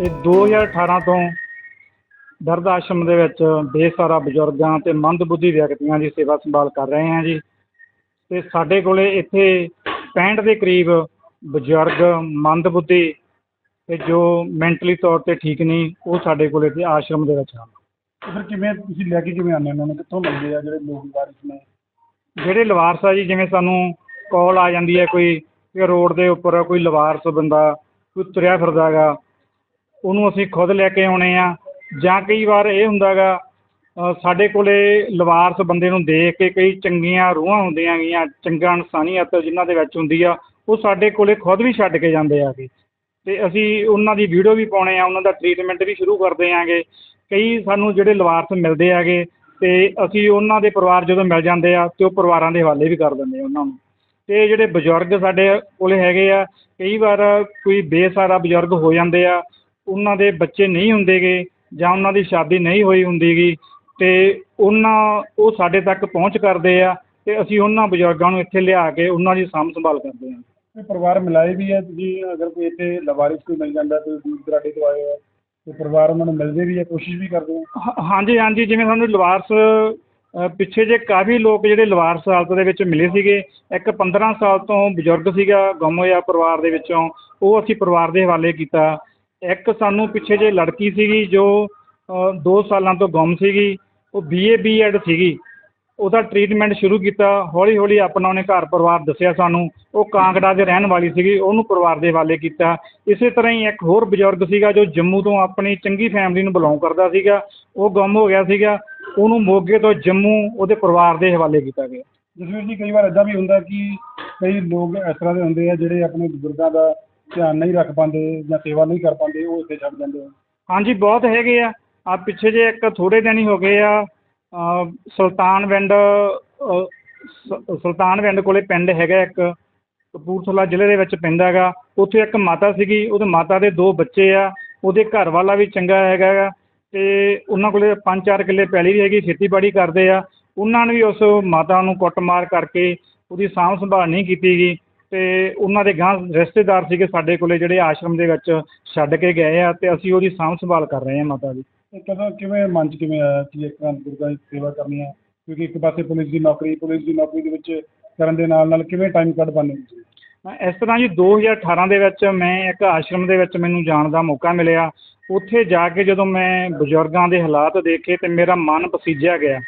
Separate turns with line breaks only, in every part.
ਇਹ 2018 ਤੋਂ ਦਰਦ ਆਸ਼ਰਮ ਦੇ ਵਿੱਚ ਬੇਸਹਾਰਾ ਬਜ਼ੁਰਗਾਂ ਤੇ ਮੰਦਬੁੱਧੀ ਵਿਅਕਤੀਆਂ ਦੀ ਸੇਵਾ ਸੰਭਾਲ ਕਰ ਰਹੇ ਹਾਂ ਜੀ। ਤੇ ਸਾਡੇ ਕੋਲੇ ਇੱਥੇ 65 ਦੇ ਕਰੀਬ ਬਜ਼ੁਰਗ ਮੰਦਬੁੱਧੀ ਤੇ ਜੋ ਮੈਂਟਲੀ ਤੌਰ ਤੇ ਠੀਕ ਨਹੀਂ ਉਹ ਸਾਡੇ ਕੋਲੇ ਇੱਥੇ ਆਸ਼ਰਮ ਦੇ ਵਿੱਚ ਹਨ।
ਤੇ ਫਿਰ ਕਿਵੇਂ ਤੁਸੀਂ ਲੈ ਕੇ ਕਿਵੇਂ ਆਉਂਦੇ ਹੋ ਉਹਨਾਂ ਨੂੰ ਕਿੱਥੋਂ ਮਿਲਦੇ ਆ ਜਿਹੜੇ ਲੋਕ ਵਾਰਿਸ ਨੇ
ਜਿਹੜੇ ਲਵਾਰਸ ਆ ਜੀ ਜਿਵੇਂ ਸਾਨੂੰ ਕਾਲ ਆ ਜਾਂਦੀ ਹੈ ਕੋਈ ਕਿ ਰੋਡ ਦੇ ਉੱਪਰ ਕੋਈ ਲਵਾਰਸ ਬੰਦਾ ਕੋਈ ਤੁਰਿਆ ਫਿਰਦਾ ਗਾ ਉਹਨੂੰ ਅਸੀਂ ਖੁਦ ਲੈ ਕੇ ਆਉਣੇ ਆ। ਜਾਂ ਕਈ ਵਾਰ ਇਹ ਹੁੰਦਾ ਗਾ ਸਾਡੇ ਕੋਲੇ ਲਵਾਰਸ ਬੰਦੇ ਨੂੰ ਦੇਖ ਕੇ ਕਈ ਚੰਗੀਆਂ ਰੂਹਾਂ ਹੁੰਦੀਆਂ ਗੀਆਂ ਚੰਗਾ ਇਨਸਾਨੀਅਤ ਜਿਨ੍ਹਾਂ ਦੇ ਵਿੱਚ ਹੁੰਦੀ ਆ, ਉਹ ਸਾਡੇ ਕੋਲ ਖੁਦ ਵੀ ਛੱਡ ਕੇ ਜਾਂਦੇ ਆਗੇ। ਤੇ ਅਸੀਂ ਉਹਨਾਂ ਦੀ ਵੀਡੀਓ ਵੀ ਪਾਉਣੇ ਆ, ਉਹਨਾਂ ਦਾ ਟਰੀਟਮੈਂਟ ਵੀ ਸ਼ੁਰੂ ਕਰਦੇ ਹੈਗੇ ਕਈ ਸਾਨੂੰ ਜਿਹੜੇ ਲਵਾਰਸ ਮਿਲਦੇ ਹੈਗੇ ਤੇ ਅਸੀਂ ਉਹਨਾਂ ਦੇ ਪਰਿਵਾਰ ਜਦੋਂ ਮਿਲ ਜਾਂਦੇ ਆ ਅਤੇ ਉਹ ਪਰਿਵਾਰਾਂ ਦੇ ਹਵਾਲੇ ਵੀ ਕਰ ਦਿੰਦੇ ਉਹਨਾਂ ਨੂੰ। ਅਤੇ ਜਿਹੜੇ ਬਜ਼ੁਰਗ ਸਾਡੇ ਕੋਲ ਹੈਗੇ ਆ, ਕਈ ਵਾਰ ਕੋਈ ਬੇਸਹਾਰਾ ਬਜ਼ੁਰਗ ਹੋ ਜਾਂਦੇ ਆ ਉਹਨਾਂ ਦੇ ਬੱਚੇ ਨਹੀਂ ਹੁੰਦੇਗੇ ਜਾਂ ਉਹਨਾਂ ਦੀ ਸ਼ਾਦੀ ਨਹੀਂ ਹੋਈ ਹੁੰਦੀਗੀ ਤੇ ਉਹਨਾਂ ਉਹ ਸਾਡੇ ਤੱਕ ਪਹੁੰਚ ਕਰਦੇ ਆ ਤੇ ਅਸੀਂ ਉਹਨਾਂ ਬਜ਼ੁਰਗਾਂ ਨੂੰ ਇੱਥੇ ਲਿਆ ਕੇ ਉਹਨਾਂ ਦੀ ਸਾਂਭ ਸੰਭਾਲ ਕਰਦੇ ਹਾਂ
ਤੇ ਪਰਿਵਾਰ ਮਿਲਾਏ ਵੀ ਹੈ ਤੁਸੀਂ ਅਗਰ ਕੋਈ ਇੱਥੇ ਲਵਾਰਿਸ ਕੋਈ ਮਿਲ ਜਾਂਦਾ ਤੇ ਦੂਰ ਦਰਾਡੇ ਤੋਂ ਆਏ ਹੋ ਤੇ ਪਰਿਵਾਰ ਉਹਨਾਂ ਨੂੰ ਮਿਲਦੇ ਵੀ ਹੈ ਕੋਸ਼ਿਸ਼ ਵੀ ਕਰਦੇ ਹੋ
ਹਾਂਜੀ ਹਾਂਜੀ ਜਿਵੇਂ ਸਾਨੂੰ ਲਵਾਰਸ ਪਿੱਛੇ ਜੇ ਕਾਫੀ ਲੋਕ ਜਿਹੜੇ ਲਵਾਰਸ ਹਾਲਤ ਦੇ ਵਿੱਚ ਮਿਲੇ ਸੀਗੇ ਇੱਕ 15 ਸਾਲ ਤੋਂ ਬਜ਼ੁਰਗ ਸੀਗਾ ਗੁੰਮ ਹੋਇਆ ਪਰਿਵਾਰ ਦੇ ਵਿੱਚੋਂ ਉਹ ਅਸੀਂ ਪਰਿਵਾਰ ਦੇ ਹਵਾਲੇ ਕੀਤਾ। ਇੱਕ ਸਾਨੂੰ ਪਿੱਛੇ ਜਿਹੇ ਲੜਕੀ ਸੀਗੀ ਜੋ ਦੋ ਸਾਲਾਂ ਤੋਂ ਗੁੰਮ ਸੀਗੀ, ਉਹ ਬੀਏ ਬੀਐਡ ਸੀਗੀ। ਉਹਦਾ ਟਰੀਟਮੈਂਟ ਸ਼ੁਰੂ ਕੀਤਾ ਹੌਲੀ ਹੌਲੀ ਆਪਣਾ ਉਹਨੇ ਘਰ ਪਰਿਵਾਰ ਦੱਸਿਆ ਸਾਨੂੰ। ਉਹ ਕਾਂਗੜਾ ਦੇ ਰਹਿਣ ਵਾਲੀ ਸੀਗੀ, ਉਹਨੂੰ ਪਰਿਵਾਰ ਦੇ ਹਵਾਲੇ ਕੀਤਾ। ਇਸੇ ਤਰ੍ਹਾਂ ਹੀ ਇੱਕ ਹੋਰ ਬਜ਼ੁਰਗ ਸੀਗਾ ਜੋ ਜੰਮੂ ਤੋਂ ਆਪਣੀ ਚੰਗੀ ਫੈਮਿਲੀ ਨੂੰ ਬਿਲੋਂਗ ਕਰਦਾ ਸੀਗਾ। ਉਹ ਗੁੰਮ ਹੋ ਗਿਆ ਸੀਗਾ। ਉਹਨੂੰ ਮੋਗੇ ਤੋਂ ਜੰਮੂ ਉਹਦੇ ਪਰਿਵਾਰ ਦੇ ਹਵਾਲੇ ਕੀਤਾ ਗਿਆ।
ਜਸਵੀਰ ਜੀ, ਕਈ ਵਾਰ ਇੱਦਾਂ ਵੀ ਹੁੰਦਾ ਕਿ ਕਈ ਲੋਕ ਇਸ ਤਰ੍ਹਾਂ ਦੇ ਹੁੰਦੇ ਆ ਜਿਹੜੇ ਆਪਣੇ ਬਜ਼ੁਰਗਾਂ ਦਾ ਧਿਆਨ ਨਹੀਂ ਰੱਖ ਪਾਉਂਦੇ ਜਾਂ ਸੇਵਾ ਨਹੀਂ ਕਰ ਪਾਉਂਦੇ ਉਹ ਇੱਥੇ ਛੱਡ ਜਾਂਦੇ ਆ।
ਹਾਂਜੀ ਬਹੁਤ ਹੈਗੇ ਆ। ਆ ਪਿੱਛੇ ਜੇ ਇੱਕ ਥੋੜ੍ਹੇ ਦਿਨ ਹੀ ਹੋ ਗਏ ਆ ਸੁਲਤਾਨ ਸੁਲਤਾਨਵਿੰਡ ਅ, ਸ- ਸੁਲਤਾਨਵਿੰਡ ਕੋਲੇ ਪਿੰਡ ਹੈਗਾ ਇੱਕ ਕਪੂਰਥਲਾ ਜ਼ਿਲ੍ਹੇ ਦੇ ਵਿੱਚ ਪੈਂਦਾ ਹੈਗਾ। ਉੱਥੇ ਇੱਕ ਮਾਤਾ ਸੀਗੀ ਉਹਦੇ ਮਾਤਾ ਦੇ ਦੋ ਬੱਚੇ ਆ ਉਹਦੇ ਘਰ ਵਾਲਾ ਵੀ ਚੰਗਾ ਹੈਗਾ ਗਾ ਤੇ ਉਹਨਾਂ ਕੋਲੇ ਪੰਜ ਚਾਰ ਕਿੱਲੇ ਪੈਲੀ ਵੀ ਹੈਗੀ ਖੇਤੀਬਾੜੀ ਕਰਦੇ ਆ। ਉਹਨਾਂ ਨੇ ਵੀ ਉਸ ਮਾਤਾ ਨੂੰ ਕੁੱਟਮਾਰ ਕਰਕੇ ਉਹਦੀ ਸਾਂਭ ਸੰਭਾਲ ਨਹੀਂ ਕੀਤੀ ਗਈ। ਤੇ ਉਹਨਾਂ ਦੇ ਗਾਂ ਰਿਸ਼ਤੇਦਾਰ ਸੀਗੇ ਸਾਡੇ ਕੋਲੇ ਜਿਹੜੇ ਆਸ਼ਰਮ ਦੇ ਵਿੱਚ ਛੱਡ ਕੇ ਗਏ ਆ ਤੇ ਅਸੀਂ ਉਹਦੀ ਸਾਂਭ ਸੰਭਾਲ ਕਰ ਰਹੇ ਹਾਂ ਮਾਤਾ ਦੀ
ਤੇ ਕਦੋਂ ਕਿਵੇਂ ਮਨ 'ਚ ਕਿਵੇਂ ਆਇਆ ਕਿ ਇੱਕ ਤਰ੍ਹਾਂ ਬਜ਼ੁਰਗਾਂ ਦੀ ਸੇਵਾ ਕਰਨੀ ਹੈ ਕਿਉਂਕਿ ਇੱਕ ਪਾਸੇ ਪੁਲਿਸ ਦੀ ਨੌਕਰੀ ਪੁਲਿਸ ਦੀ ਨੌਕਰੀ ਦੇ ਵਿੱਚ ਕਰਨ ਦੇ ਨਾਲ ਨਾਲ ਕਿਵੇਂ ਟਾਈਮ ਕੱਢ ਪਾਉਂਦੇ ਹੋ ਤੁਸੀਂ?
ਇਸ ਤਰ੍ਹਾਂ ਜੀ 2018 ਦੇ ਵਿੱਚ ਮੈਂ ਇੱਕ ਆਸ਼ਰਮ ਦੇ ਵਿੱਚ ਮੈਨੂੰ ਜਾਣ ਦਾ ਮੌਕਾ ਮਿਲਿਆ। ਉੱਥੇ ਜਾ ਕੇ ਜਦੋਂ ਮੈਂ ਬਜ਼ੁਰਗਾਂ ਦੇ ਹਾਲਾਤ ਦੇਖੇ ਤੇ ਮੇਰਾ ਮਨ ਪਸੀਜਿਆ ਗਿਆ।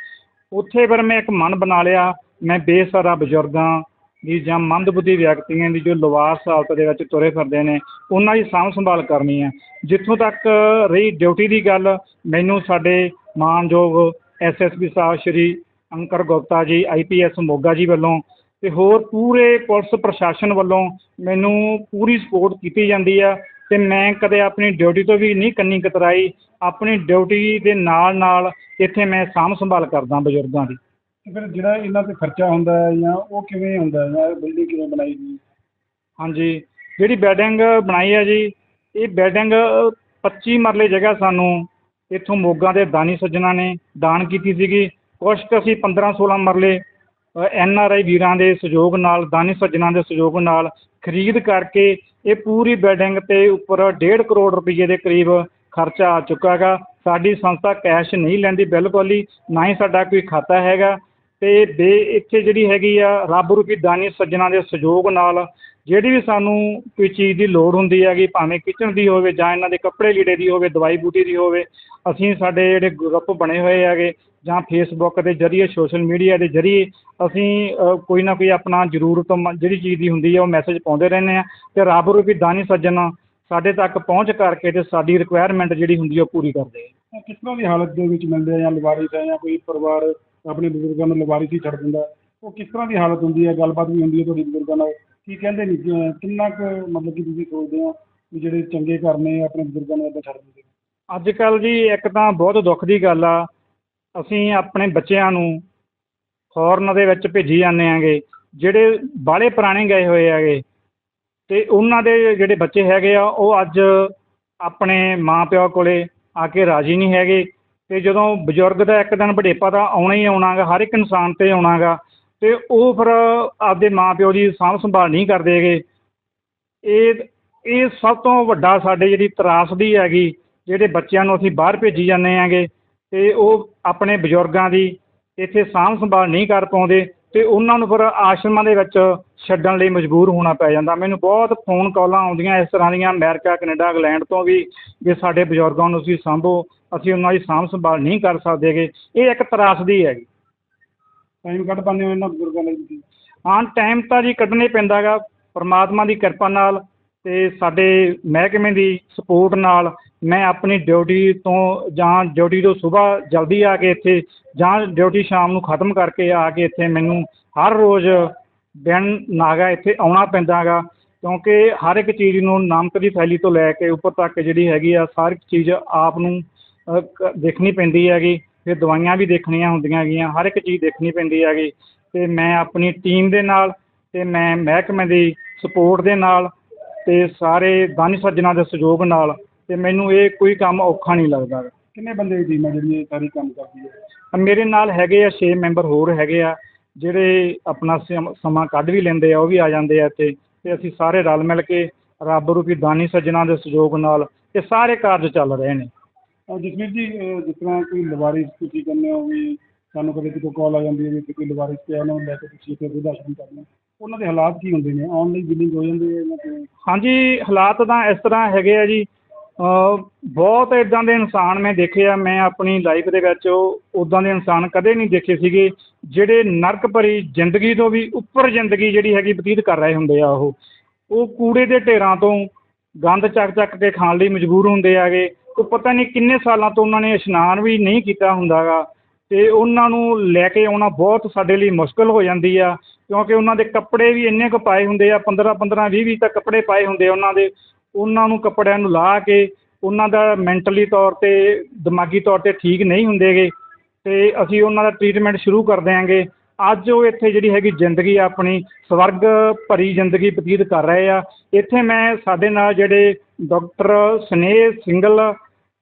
ਉੱਥੇ ਫਿਰ ਮੈਂ ਇੱਕ ਮਨ ਬਣਾ ਲਿਆ। ਮੈਂ ਬੇਸਹਾਰਾ ਬਜ਼ੁਰਗਾਂ ਦੀ ਜਾਂ ਮੰਦਬੁੱਧੀ ਵਿਅਕਤੀਆਂ ਦੀ ਜੋ ਲਵਾਰਸ ਹਾਲਤ ਦੇ ਵਿੱਚ ਤੁਰੇ ਫਿਰਦੇ ਨੇ, ਉਹਨਾਂ ਦੀ ਸਾਂਭ ਸੰਭਾਲ ਕਰਨੀ ਹੈ। ਜਿੱਥੋਂ ਤੱਕ ਰਹੀ ਡਿਊਟੀ ਦੀ ਗੱਲ, ਮੈਨੂੰ ਸਾਡੇ ਮਾਨਯੋਗ ਪੀ ਸਾਹਿਬ ਸ਼੍ਰੀ ਅੰਕਰ ਗੁਪਤਾ ਜੀ, ਆਈ ਪੀ ਆਈਪੀਐਸ ਮੋਗਾ ਜੀ ਵੱਲੋਂ ਅਤੇ ਹੋਰ ਪੂਰੇ ਪੁਲਿਸ ਪ੍ਰਸ਼ਾਸਨ ਵੱਲੋਂ ਮੈਨੂੰ ਪੂਰੀ ਸਪੋਰਟ ਕੀਤੀ ਜਾਂਦੀ ਆ ਅਤੇ ਮੈਂ ਕਦੇ ਆਪਣੀ ਡਿਊਟੀ ਤੋਂ ਵੀ ਨਹੀਂ ਕੰਨੀ ਕਤਰਾਈ, ਆਪਣੀ ਡਿਊਟੀ ਦੇ ਨਾਲ ਨਾਲ ਇੱਥੇ ਮੈਂ ਸਾਂਭ ਸੰਭਾਲ ਕਰਦਾ ਬਜ਼ੁਰਗਾਂ ਦੀ।
ਤੇ ਫਿਰ ਜਿਹੜਾ ਇਹਨਾਂ ਤੇ ਖਰਚਾ ਹੁੰਦਾ ਹੈ ਜਾਂ ਉਹ ਕਿਵੇਂ ਹੁੰਦਾ ਹੈ? ਜਾਂ ਬਿਲਡਿੰਗ ਕਿਵੇਂ ਬਣਾਈ ਗਈ?
ਹਾਂਜੀ, ਜਿਹੜੀ ਬੈਡਿੰਗ ਬਣਾਈ ਹੈ ਜੀ, ਇਹ ਬੈਡਿੰਗ ਪੱਚੀ ਮਰਲੇ ਜਗ੍ਹਾ ਸਾਨੂੰ ਇੱਥੋਂ ਮੋਗਾ ਦੇ ਦਾਨੀ ਸੱਜਣਾ ਨੇ ਦਾਨ ਕੀਤੀ ਸੀਗੀ। ਕੁਛ ਕੁ ਅਸੀਂ 15 16 ਮਰਲੇ ਐਨ ਆਰ ਆਈ ਵੀਰਾਂ ਦੇ ਸਹਿਯੋਗ ਨਾਲ, ਦਾਨੀ ਸੱਜਣਾ ਦੇ ਸਹਿਯੋਗ ਨਾਲ ਖਰੀਦ ਕਰਕੇ ਇਹ ਪੂਰੀ ਬਿਲਡਿੰਗ ਤੇ ਉੱਪਰ ਡੇਢ ਕਰੋੜ ਰੁਪਈਏ ਦੇ ਕਰੀਬ ਖਰਚਾ ਆ ਚੁੱਕਾ ਹੈਗਾ। ਸਾਡੀ ਸੰਸਥਾ ਕੈਸ਼ ਨਹੀਂ ਲੈਂਦੀ ਬਿਲਕੁਲ ਹੀ, ਨਾ ਹੀ ਸਾਡਾ ਕੋਈ ਖਾਤਾ ਹੈਗਾ। ਅਤੇ ਬੇ ਇੱਥੇ ਜਿਹੜੀ ਹੈਗੀ ਆ ਰੱਬ ਰੂਪੀ ਦਾਨੀ ਸੱਜਣਾ ਦੇ ਸਹਿਯੋਗ ਨਾਲ ਜਿਹੜੀ ਵੀ ਸਾਨੂੰ ਕੋਈ ਚੀਜ਼ ਦੀ ਲੋੜ ਹੁੰਦੀ ਹੈਗੀ, ਭਾਵੇਂ ਕਿਚਨ ਦੀ ਹੋਵੇ ਜਾਂ ਇਹਨਾਂ ਦੇ ਕੱਪੜੇ ਲੀੜੇ ਦੀ ਹੋਵੇ, ਦਵਾਈ ਬੂਟੀ ਦੀ ਹੋਵੇ, ਅਸੀਂ ਸਾਡੇ ਜਿਹੜੇ ਗਰੁੱਪ ਬਣੇ ਹੋਏ ਹੈਗੇ ਜਾਂ ਫੇਸਬੁੱਕ ਦੇ ਜਰੀਏ ਸੋਸ਼ਲ ਮੀਡੀਆ ਦੇ ਜਰੀਏ ਅਸੀਂ ਕੋਈ ਨਾ ਕੋਈ ਆਪਣਾ ਜ਼ਰੂਰਤ ਜਿਹੜੀ ਚੀਜ਼ ਦੀ ਹੁੰਦੀ ਹੈ ਉਹ ਮੈਸੇਜ ਪਾਉਂਦੇ ਰਹਿੰਦੇ ਹਾਂ ਅਤੇ ਰੱਬ ਰੂਪੀ ਦਾਨੀ ਸੱਜਣ ਸਾਡੇ ਤੱਕ ਪਹੁੰਚ ਕਰਕੇ ਅਤੇ ਸਾਡੀ ਰਿਕੁਆਇਰਮੈਂਟ ਜਿਹੜੀ ਹੁੰਦੀ ਉਹ ਪੂਰੀ ਕਰਦੇ ਆ।
ਕਿਸ ਤਰ੍ਹਾਂ ਦੀ ਹਾਲਤ ਦੇ ਵਿੱਚ ਮਿਲਦੇ ਆ ਜਾਂ ਲਵਾਰਿਸ ਹੈ ਜਾਂ ਕੋਈ ਪਰਿਵਾਰ ਆਪਣੇ ਬਜ਼ੁਰਗਾਂ ਨੂੰ ਲਵਾਰਿਸ ਹੀ ਛੱਡ ਦਿੰਦਾ ਉਹ ਕਿਸ ਤਰ੍ਹਾਂ ਦੀ ਹਾਲਤ ਹੁੰਦੀ ਹੈ? ਗੱਲਬਾਤ ਵੀ ਹੁੰਦੀ ਹੈ ਤੁਹਾਡੀ ਬਜ਼ੁਰਗਾਂ ਨਾਲ। ਕੀ ਕਹਿੰਦੇ ਨੇ? ਕਿੰਨਾ ਕੁ ਮਤਲਬ ਕਿ ਤੁਸੀਂ ਸੋਚਦੇ ਹੋ ਵੀ ਜਿਹੜੇ ਚੰਗੇ ਘਰ ਨੇ, ਆਪਣੇ ਬਜ਼ੁਰਗਾਂ ਨੂੰ ਏਦਾਂ ਛੱਡ ਦਿੰਦੇ
ਅੱਜ ਕੱਲ੍ਹ ਜੀ ਇੱਕ ਤਾਂ ਬਹੁਤ ਦੁੱਖ ਦੀ ਗੱਲ ਆ। ਅਸੀਂ ਆਪਣੇ ਬੱਚਿਆਂ ਨੂੰ ਫੋਰਨ ਦੇ ਵਿੱਚ ਭੇਜੀ ਜਾਂਦੇ ਆਂਗੇ ਜਿਹੜੇ ਬਾਹਲੇ ਪੁਰਾਣੇ ਗਏ ਹੋਏ ਹੈਗੇ। ਤੇ ਉਹਨਾਂ ਦੇ ਜਿਹੜੇ ਬੱਚੇ ਹੈਗੇ ਆ, ਉਹ ਅੱਜ ਆਪਣੇ ਮਾਂ ਪਿਓ ਕੋਲੇ ਆ ਕੇ ਰਾਜੀ ਨਹੀਂ ਹੈਗੇ। ਅਤੇ ਜਦੋਂ ਬਜ਼ੁਰਗ ਦਾ ਇੱਕ ਦਿਨ ਵਡੇਪਾ ਤਾਂ ਆਉਣਾ ਹੀ ਆਉਣਾ ਗਾ, ਹਰ ਇੱਕ ਇਨਸਾਨ ਤੇ ਆਉਣਾ ਗਾ ਅਤੇ ਉਹ ਫਿਰ ਆਪਦੇ ਮਾਪਿਓ ਦੀ ਸਾਂਭ ਸੰਭਾਲ ਨਹੀਂ ਕਰਦੇ ਹੈਗੇ। ਇਹ ਇਹ ਸਭ ਤੋਂ ਵੱਡਾ ਸਾਡੇ ਜਿਹੜੀ ਤਰਾਸਦੀ ਹੈਗੀ, ਜਿਹੜੇ ਬੱਚਿਆਂ ਨੂੰ ਅਸੀਂ ਬਾਹਰ ਭੇਜੀ ਜਾਂਦੇ ਹੈਗੇ ਅਤੇ ਉਹ ਆਪਣੇ ਬਜ਼ੁਰਗਾਂ ਦੀ ਇੱਥੇ ਸਾਂਭ ਸੰਭਾਲ ਨਹੀਂ ਕਰ ਪਾਉਂਦੇ ਅਤੇ ਉਹਨਾਂ ਨੂੰ ਫਿਰ ਆਸ਼ਰਮਾਂ ਦੇ ਵਿੱਚ ਛੱਡਣ ਲਈ ਮਜਬੂਰ ਹੋਣਾ ਪੈ ਜਾਂਦਾ। ਮੈਨੂੰ ਬਹੁਤ ਫੋਨ ਕਾਲਾਂ ਆਉਂਦੀਆਂ ਇਸ ਤਰ੍ਹਾਂ ਦੀਆਂ ਅਮਰੀਕਾ ਕੈਨੇਡਾ ਇੰਗਲੈਂਡ ਤੋਂ ਵੀ ਵੀ ਸਾਡੇ ਬਜ਼ੁਰਗਾਂ ਨੂੰ ਤੁਸੀਂ ਸਾਂਭੋ ਅਸੀਂ ਉਹਨਾਂ ਦੀ ਸਾਂਭ ਸੰਭਾਲ ਨਹੀਂ ਕਰ ਸਕਦੇਗੇ ਇਹ ਇੱਕ ਤਰਾਸਦੀ ਹੈਗੀ।
ਟਾਈਮ ਕੱਢ ਪਾਉਂਦੇ ਹੋ ਇਹਨਾਂ ਬਜ਼ੁਰਗਾਂ ਲਈ ਤੁਸੀਂ?
ਹਾਂ ਟਾਈਮ ਤਾਂ ਜੀ ਕੱਢਣਾ ਹੀ ਪੈਂਦਾ ਗਾ। ਪਰਮਾਤਮਾ ਦੀ ਕਿਰਪਾ ਨਾਲ ਤੇ ਸਾਡੇ ਮਹਿਕਮੇ ਦੀ ਸਪੋਰਟ ਨਾਲ ਮੈਂ ਆਪਣੀ ਡਿਊਟੀ ਤੋਂ ਜਾਂ ਡਿਊਟੀ ਤੋਂ ਸਵੇਰ ਜਲਦੀ ਆ ਕੇ ਇੱਥੇ ਜਾਂ ਡਿਊਟੀ ਸ਼ਾਮ ਨੂੰ ਖਤਮ ਕਰਕੇ ਆ ਕੇ ਇੱਥੇ ਮੈਨੂੰ ਹਰ ਰੋਜ਼ ਦਿਨ ਨਾਗਾ ਇੱਥੇ ਆਉਣਾ ਪੈਂਦਾ ਗਾ ਕਿਉਂਕਿ ਹਰ ਇੱਕ ਚੀਜ਼ ਨੂੰ ਨਮਕ ਦੀ ਥੈਲੀ ਤੋਂ ਲੈ ਕੇ ਉੱਪਰ ਤੱਕ ਜਿਹੜੀ ਹੈਗੀ ਆ ਸਾਰੀ ਚੀਜ਼ ਆਪ ਨੂੰ ਦੇਖਣੀ ਪੈਂਦੀ ਹੈਗੀ ਫਿਰ ਦਵਾਈਆਂ ਵੀ ਦੇਖਣੀਆਂ ਹੁੰਦੀਆਂ ਹੈਗੀਆਂ ਹਰ ਇੱਕ ਚੀਜ਼ ਦੇਖਣੀ ਪੈਂਦੀ ਹੈਗੀ ਤੇ ਮੈਂ ਆਪਣੀ ਟੀਮ ਦੇ ਨਾਲ ਤੇ ਮੈਂ ਮਹਿਕਮੇ ਦੀ ਸਪੋਰਟ ਦੇ ਨਾਲ ਤੇ ਸਾਰੇ ਦਾਨੀ ਸੱਜਣਾ ਦੇ ਸਹਿਯੋਗ ਨਾਲ ਤੇ ਮੈਨੂੰ ਇਹ ਕੋਈ ਕੰਮ ਔਖਾ ਨਹੀਂ ਲੱਗਦਾ।
ਕਿੰਨੇ ਬੰਦੇ ਦੀ ਟੀਮ ਹੈ ਜਿਹੜੀ ਇਹ ਸਾਰੀ ਕੰਮ ਕਰਦੀ ਹੈ
ਮੇਰੇ ਨਾਲ ਹੈਗੇ ਆ 6 ਮੈਂਬਰ ਹੋਰ ਹੈਗੇ ਆ ਜਿਹੜੇ ਆਪਣਾ ਸਮ- ਸਮਾਂ ਕੱਢ ਵੀ ਲੈਂਦੇ ਆ ਉਹ ਵੀ ਆ ਜਾਂਦੇ ਆ ਇੱਥੇ। ਤੇ ਅਸੀਂ ਸਾਰੇ ਰਲ ਮਿਲ ਕੇ ਰੱਬ ਰੂਪੀ ਦਾਨੀ ਸੱਜਣਾ ਦੇ ਸਹਿਯੋਗ ਨਾਲ ਇਹ ਸਾਰੇ ਕਾਰਜ ਚੱਲ ਰਹੇ ਨੇ।
ਜਸਵੀਰ ਜੀ ਜਿਸ ਤਰ੍ਹਾਂ ਕੋਈ ਲਵਾਰਿਸ ਤੁਸੀਂ ਕਹਿੰਦੇ ਹੋ ਵੀ ਸਾਨੂੰ ਕਦੇ ਕਿਤੋਂ ਕਾਲ ਆ ਜਾਂਦੀ ਹੈ ਵੀ ਕੋਈ ਲਵਾਰਿਸ ਪਿਆ ਉਹਨਾਂ ਨੂੰ ਲੈ ਕੇ ਤੁਸੀਂ ਇੱਥੇ ਵృੱਧ ਆਸ਼ਰਮ ਕਰਨਾ ਉਹਨਾਂ ਦੇ ਹਾਲਾਤ ਕੀ ਹੁੰਦੇ ਨੇ? ਆਨਲਾਈਨ ਬਿਲਿੰਗ ਹੋ ਜਾਂਦੀ ਹੈ
ਹਾਂਜੀ ਹਾਲਾਤ ਤਾਂ ਇਸ ਤਰ੍ਹਾਂ ਹੈਗੇ ਆ ਜੀ। ਬਹੁਤ ਇੱਦਾਂ ਦੇ ਇਨਸਾਨ ਮੈਂ ਦੇਖੇ ਆ ਮੈਂ ਆਪਣੀ ਲਾਈਫ ਦੇ ਵਿੱਚ ਉੱਦਾਂ ਦੇ ਇਨਸਾਨ ਕਦੇ ਨਹੀਂ ਦੇਖੇ ਸੀਗੇ, ਜਿਹੜੇ ਨਰਕ ਭਰੀ ਜ਼ਿੰਦਗੀ ਤੋਂ ਵੀ ਉੱਪਰ ਜ਼ਿੰਦਗੀ ਜਿਹੜੀ ਹੈਗੀ ਬਤੀਤ ਕਰ ਰਹੇ ਹੁੰਦੇ ਆ ਉਹ। ਉਹ ਕੂੜੇ ਦੇ ਢੇਰਾਂ ਤੋਂ ਗੰਦ ਚੱਕ ਚੱਕ ਕੇ ਖਾਣ ਲਈ ਮਜਬੂਰ ਹੁੰਦੇ ਹੈਗੇ। ਉਹ ਪਤਾ ਨਹੀਂ ਕਿੰਨੇ ਸਾਲਾਂ ਤੋਂ ਉਹਨਾਂ ਨੇ ਇਸ਼ਨਾਨ ਵੀ ਨਹੀਂ ਕੀਤਾ ਹੁੰਦਾ ਗਾ ਅਤੇ ਉਹਨਾਂ ਨੂੰ ਲੈ ਕੇ ਆਉਣਾ ਬਹੁਤ ਸਾਡੇ ਲਈ ਮੁਸ਼ਕਿਲ ਹੋ ਜਾਂਦੀ ਆ, ਕਿਉਂਕਿ ਉਹਨਾਂ ਦੇ ਕੱਪੜੇ ਵੀ ਇੰਨੇ ਕੁ ਪਾਏ ਹੁੰਦੇ ਆ 15 15 20 20 ਤੱਕ ਕੱਪੜੇ ਪਾਏ ਹੁੰਦੇ ਆ ਉਹਨਾਂ ਦੇ। ਉਹਨਾਂ ਨੂੰ ਕੱਪੜਿਆਂ ਨੂੰ ਲਾ ਕੇ ਉਹਨਾਂ ਦਾ ਮੈਂਟਲੀ ਤੌਰ ਤੇ, ਦਿਮਾਗੀ ਤੌਰ ਤੇ ਠੀਕ ਨਹੀਂ ਹੁੰਦੇ ਗੇ ਅਤੇ ਅਸੀਂ ਉਹਨਾਂ ਦਾ ਟਰੀਟਮੈਂਟ ਸ਼ੁਰੂ ਕਰ ਦਿਆਂਗੇ। ਅੱਜ ਉਹ ਇੱਥੇ ਜਿਹੜੀ ਹੈਗੀ ਜ਼ਿੰਦਗੀ ਆਪਣੀ, ਸਵਰਗ ਭਰੀ ਜ਼ਿੰਦਗੀ ਬਤੀਤ ਕਰ ਰਹੇ ਆ। ਇੱਥੇ ਮੈਂ ਸਾਡੇ ਨਾਲ ਜਿਹੜੇ ਡਾਕਟਰ ਸਨੇਹ ਸਿੰਗਲ,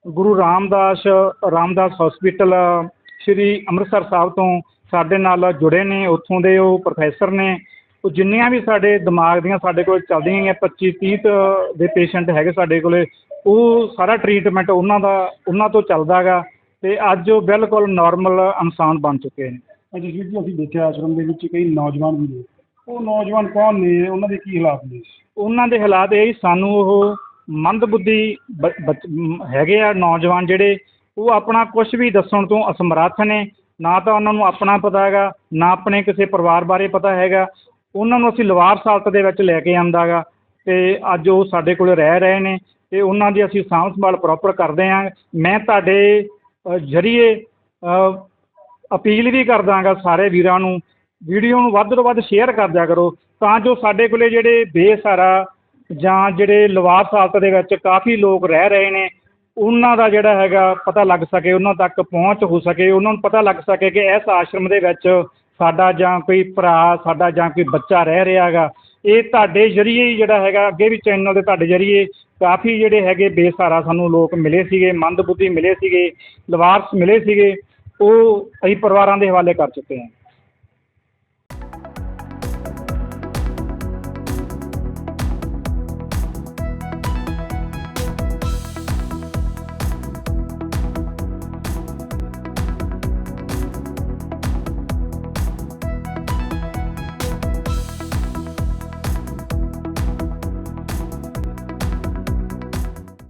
ਗੁਰੂ ਰਾਮਦਾਸ ਰਾਮਦਾਸ ਹਸਪੀਟਲ ਸ਼੍ਰੀ ਅੰਮ੍ਰਿਤਸਰ ਸਾਹਿਬ ਤੋਂ ਸਾਡੇ ਨਾਲ ਜੁੜੇ ਨੇ, ਉੱਥੋਂ ਦੇ ਉਹ ਪ੍ਰੋਫੈਸਰ ਨੇ। ਉਹ ਜਿੰਨੀਆਂ ਵੀ ਸਾਡੇ ਦਿਮਾਗ ਦੀਆਂ ਸਾਡੇ ਕੋਲ ਚੱਲਦੀਆਂ ਗਈਆਂ 25 30 ਦੇ ਪੇਸ਼ੈਂਟ ਹੈਗੇ ਸਾਡੇ ਕੋਲੇ ਉਹ ਸਾਰਾ ਟ੍ਰੀਟਮੈਂਟ ਉਹਨਾਂ ਦਾ ਉਹਨਾਂ ਤੋਂ ਚੱਲਦਾ ਗਾ ਤੇ ਅੱਜ ਉਹ ਬਿਲਕੁਲ ਨਾਰਮਲ ਇਨਸਾਨ ਬਣ ਚੁੱਕੇ ਨੇ।
ਅਹ ਜਸਵੀਰ ਜੀ ਅਸੀਂ ਦੇਖਿਆ ਆਸ਼ਰਮ ਦੇ ਵਿੱਚ ਕਈ ਨੌਜਵਾਨ ਵੀ ਨੇ। ਉਹ ਨੌਜਵਾਨ ਕੌਣ ਨੇ? ਉਹਨਾਂ ਦੇ ਕੀ ਹਾਲਾਤ ਨੇ?
ਉਹਨਾਂ ਦੇ ਹਾਲਾਤ ਇਹ ਸਾਨੂੰ ਉਹ ਮੰਦਬੁੱਧੀ ਹੈਗੇ ਆ ਨੌਜਵਾਨ ਜਿਹੜੇ ਉਹ ਆਪਣਾ ਕੁਝ ਵੀ ਦੱਸਣ ਤੋਂ ਅਸਮਰੱਥ ਨੇ। ਨਾ ਤਾਂ ਉਹਨਾਂ ਨੂੰ ਆਪਣਾ ਪਤਾ ਹੈਗਾ ਨਾ ਆਪਣੇ ਕਿਸੇ ਪਰਿਵਾਰ ਬਾਰੇ ਪਤਾ ਹੈਗਾ। ਉਹਨਾਂ ਨੂੰ ਅਸੀਂ ਲਵਾਰ ਹਾਲਤ ਦੇ ਵਿੱਚ ਲੈ ਕੇ ਆਂਦਾ ਗਾ ਤੇ ਅੱਜ ਉਹ ਸਾਡੇ ਕੋਲ ਰਹਿ ਰਹੇ ਨੇ ਤੇ ਉਹਨਾਂ ਦੀ ਅਸੀਂ ਸਾਂਭ ਸੰਭਾਲ ਪ੍ਰੋਪਰ ਕਰਦੇ ਆਂ। ਮੈਂ ਤੁਹਾਡੇ ਜ਼ਰੀਏ ਅਪੀਲ ਵੀ ਕਰਦਾਗਾ ਸਾਰੇ ਵੀਰਾਂ ਨੂੰ, ਵੀਡੀਓ ਨੂੰ ਵੱਧ ਤੋਂ ਵੱਧ ਸ਼ੇਅਰ ਕਰ ਦਿਆ ਕਰੋ ਤਾਂ ਜੋ ਸਾਡੇ ਕੋਲੇ ਜਿਹੜੇ ਬੇਸਹਾਰਾ ਜਾਂ ਜਿਹੜੇ ਲਵਾਰਸ ਹਾਲਤ ਦੇ ਵਿੱਚ ਕਾਫੀ ਲੋਕ ਰਹਿ ਰਹੇ ਨੇ, ਉਹਨਾਂ ਦਾ ਜਿਹੜਾ ਹੈਗਾ ਪਤਾ ਲੱਗ ਸਕੇ, ਉਹਨਾਂ ਤੱਕ ਪਹੁੰਚ ਹੋ ਸਕੇ, ਉਹਨਾਂ ਨੂੰ ਪਤਾ ਲੱਗ ਸਕੇ ਕਿ ਇਸ ਆਸ਼ਰਮ ਦੇ ਵਿੱਚ ਸਾਡਾ ਜਾਂ ਕੋਈ ਭਰਾ, ਸਾਡਾ ਜਾਂ ਕੋਈ ਬੱਚਾ ਰਹਿ ਰਿਹਾ ਹੈਗਾ, ਇਹ ਤੁਹਾਡੇ ਜ਼ਰੀਏ ਹੀ ਜਿਹੜਾ ਹੈਗਾ, ਅੱਗੇ ਵੀ ਚੈਨਲ ਦੇ ਤੁਹਾਡੇ ਜ਼ਰੀਏ ਕਾਫੀ ਜਿਹੜੇ ਹੈਗੇ ਬੇਸਹਾਰਾ ਸਾਨੂੰ ਲੋਕ ਮਿਲੇ ਸੀਗੇ, ਮੰਦਬੁੱਧੀ ਮਿਲੇ ਸੀਗੇ, ਲਵਾਰਸ ਮਿਲੇ ਸੀਗੇ, ਉਹ ਅਸੀਂ ਪਰਿਵਾਰਾਂ ਦੇ ਹਵਾਲੇ ਕਰ ਚੁੱਕੇ ਹਾਂ।